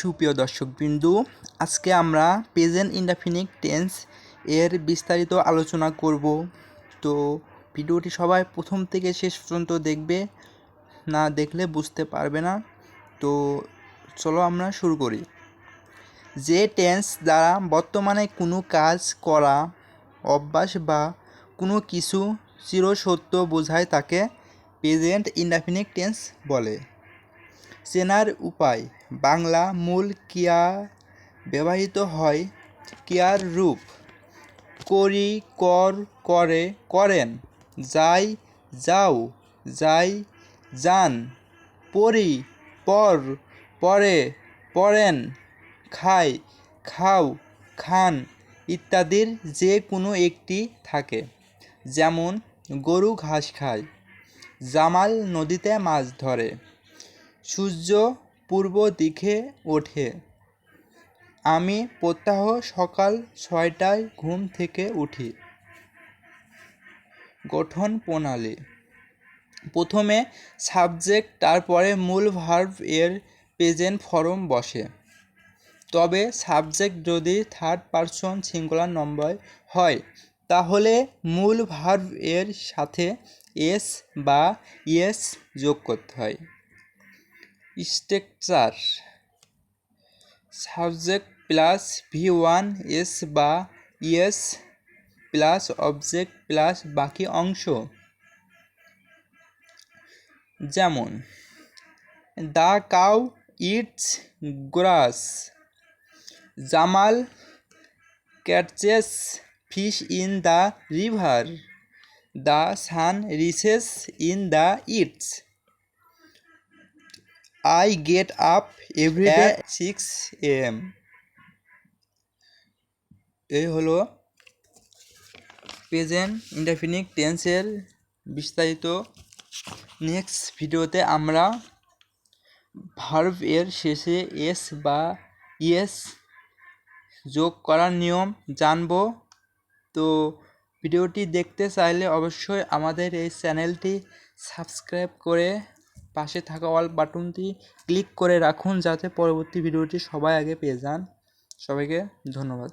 সুপ্রিয় দর্শকবিন্দু, আজকে আমরা প্রেজেন্ট ইনডেফিনিট টেন্স এর বিস্তারিত আলোচনা করব। তো ভিডিওটি সবাই প্রথম থেকে শেষ পর্যন্ত দেখবে, না দেখলে বুঝতে পারবে না। তো চলো আমরা শুরু করি। যে টেন্স দ্বারা বর্তমানে কোনো কাজ করা, অভ্যাস বা কোনো কিছু চিরসত্য বোঝায় তাকে প্রেজেন্ট ইনডেফিনিট টেন্স বলে। চেনার উপায়। বাংলা মূল ক্রিয়া ব্যবহৃত হয় ক্রিয়ার রূপ। করি, কর, করে, করেন। যাই, যাও। যাই, যান। পড়ি পর, পরে পড়েন খাই, খাও, খান ইত্যাদির যে কোনো একটি থাকে। যেমন গরু ঘাস খায়। জামাল নদীতে মাছ ধরে। সূর্য পূর্ব দিকে ওঠে। আমি প্রত্যাহ সকাল ছয়টায় ঘুম থেকে উঠি। গঠন প্রণালী। প্রথমে সাবজেক্ট, তারপরে মূল ভার্ব এর প্রেজেন্ট ফর্ম বসে। তবে সাবজেক্ট যদি থার্ড পারসন সিঙ্গুলার নম্বর হয়, তাহলে মূল ভার্ব এর সাথে এস বা ইয়েস যোগ করতে হয়। Structure. Subject plus V one, S বা ইয়েস প্লাস অবজেক্ট প্লাস বাকি অংশ। যেমন, the cow eats grass, Jamal catches fish in the river, the sun rises in the it's. I get up every day six AM এই হলো present indefinite টেন্সের বিস্তারিত next ভিডিওতে আমরা ভার্ভ এর শেষে এস বা ইয়েস যোগ করার নিয়ম জানব। তো ভিডিওটি দেখতে চাইলে অবশ্যই আমাদের এই চ্যানেলটি সাবস্ক্রাইব করে পাশে থাকা অল বাটনটি ক্লিক করে রাখুন যাতে পরবর্তী ভিডিওটি সবাই আগে পেয়ে যান। সবাইকে ধন্যবাদ।